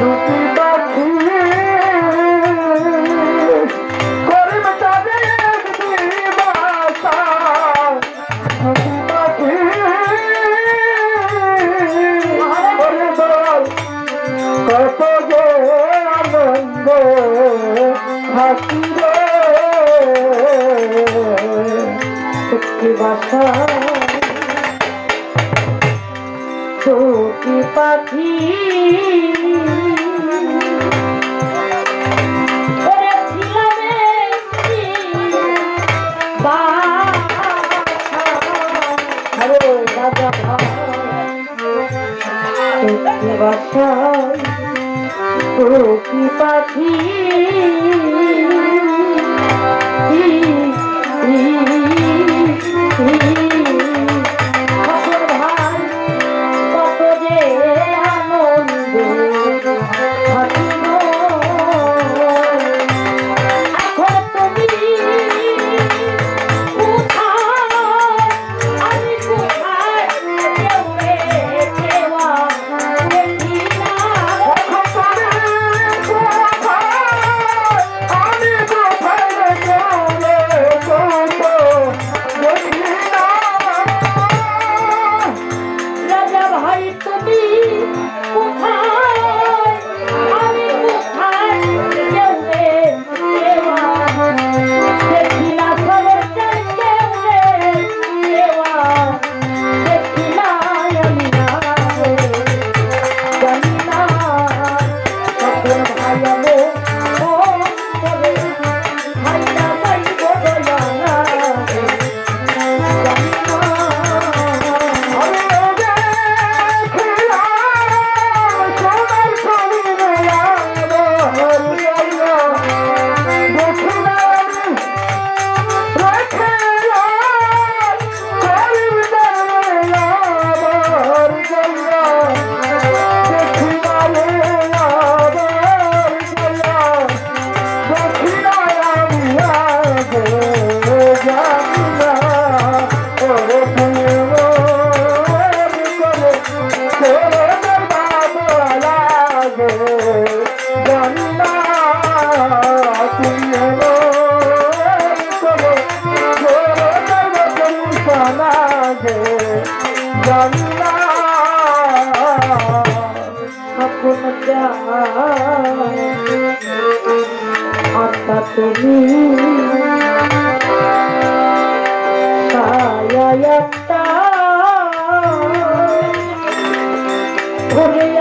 দুটি আশায় ও কি পাখি? আত্মা আচ্ছা তুমি ছায়া ধরে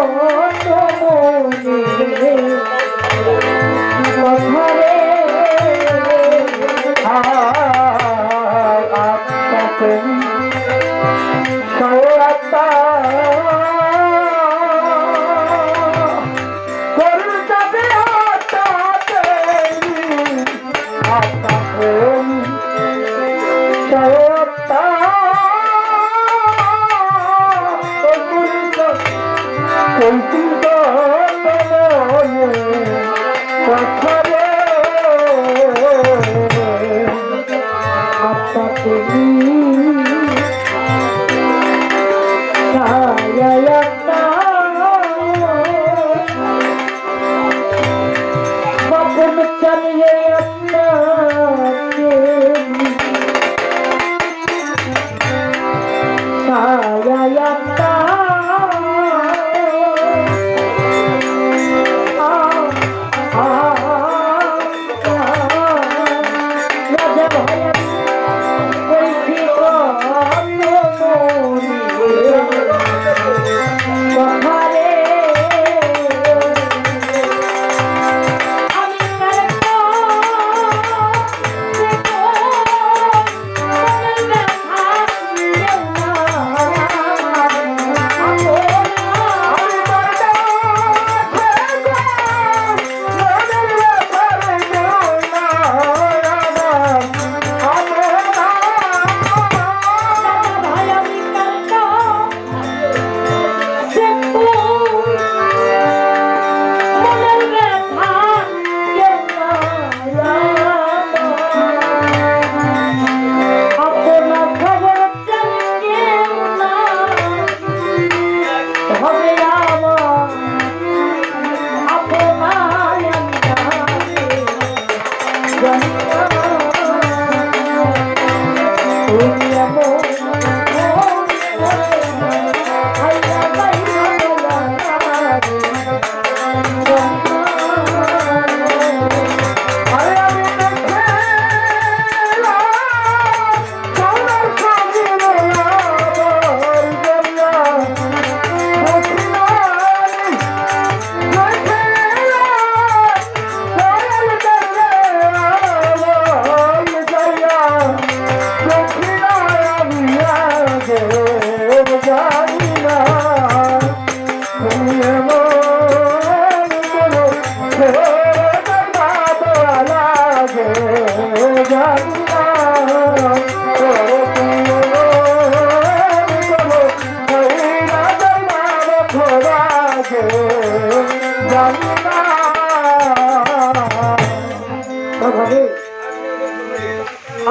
oh. to you. তুমি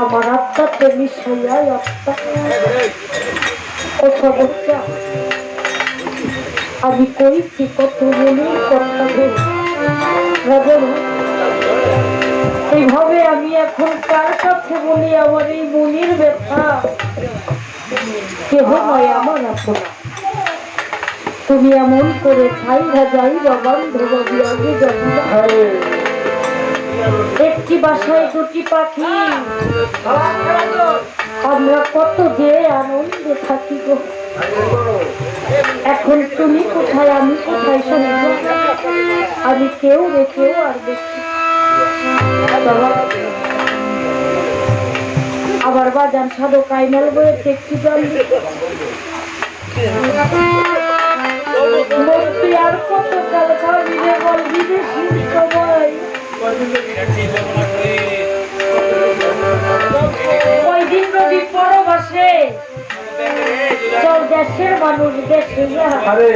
আমার আত্মাতে মিশাইয়াই আত্মা। কথা বলছা আমি কইছি কত বলি কথা বল এইভাবে আমি এখন কার কাছে বলি? আমার এই মনির ব্যথা। কেহ নয়, আমার আপনা। তুমি এমন করে ছাইরা যাই বাবা ধোবাবি আগে যাবি না। একটি বাসায় দুটি পাখি। আমরা কত যে আনন্দে থাকি গো। এখন তুমি কোথায় আমি কোথায় শুনি আমি কেউ রেখেও আর দেখি। আবার বাজান সাধু কাইনাল বয়ে একটি ওই দিন নদী পরবাসে চল দেশের মানুষ দেশে আরে।